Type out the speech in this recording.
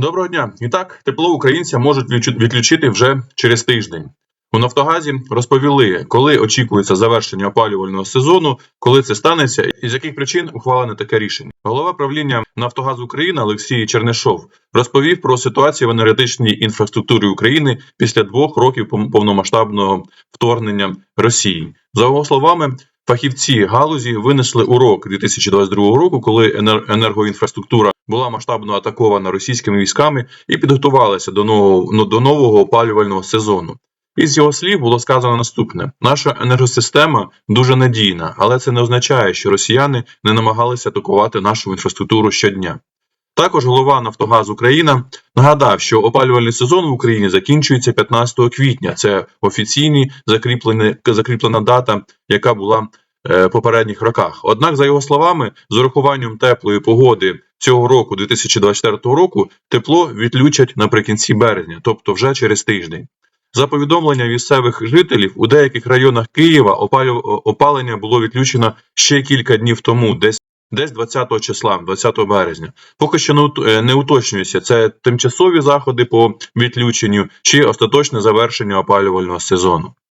Доброго дня. І так, тепло українця можуть відключити вже через тиждень. У Нафтогазі розповіли, коли очікується завершення опалювального сезону, коли це станеться, і з яких причин ухвалене таке рішення. Голова правління Нафтогаз України Олексій Чернишов розповів про ситуацію в енергетичній інфраструктурі України після двох років повномасштабного вторгнення Росії. За його словами, фахівці галузі винесли урок 2022 року, коли енергоінфраструктура була масштабно атакована російськими військами і підготувалася до нового, ну, до нового опалювального сезону. Із його слів було сказано наступне: наша енергосистема дуже надійна, але це не означає, що росіяни не намагалися атакувати нашу інфраструктуру щодня. Також голова Нафтогаз Україна нагадав, що опалювальний сезон в Україні закінчується 15 квітня. Це офіційні закріплені- закріплена дата, яка була е, в попередніх роках. Однак, за його словами, з урахуванням теплої погоди цього року, 2024 року, тепло відключать наприкінці березня, тобто вже через тиждень. За повідомленням місцевих жителів, у деяких районах Києва опалення було відключено ще кілька днів тому, десь десь 20 числа, 20 березня. Поки що е, не уточнюється, це тимчасові заходи по відключенню чи остаточне завершення опалювального сезону.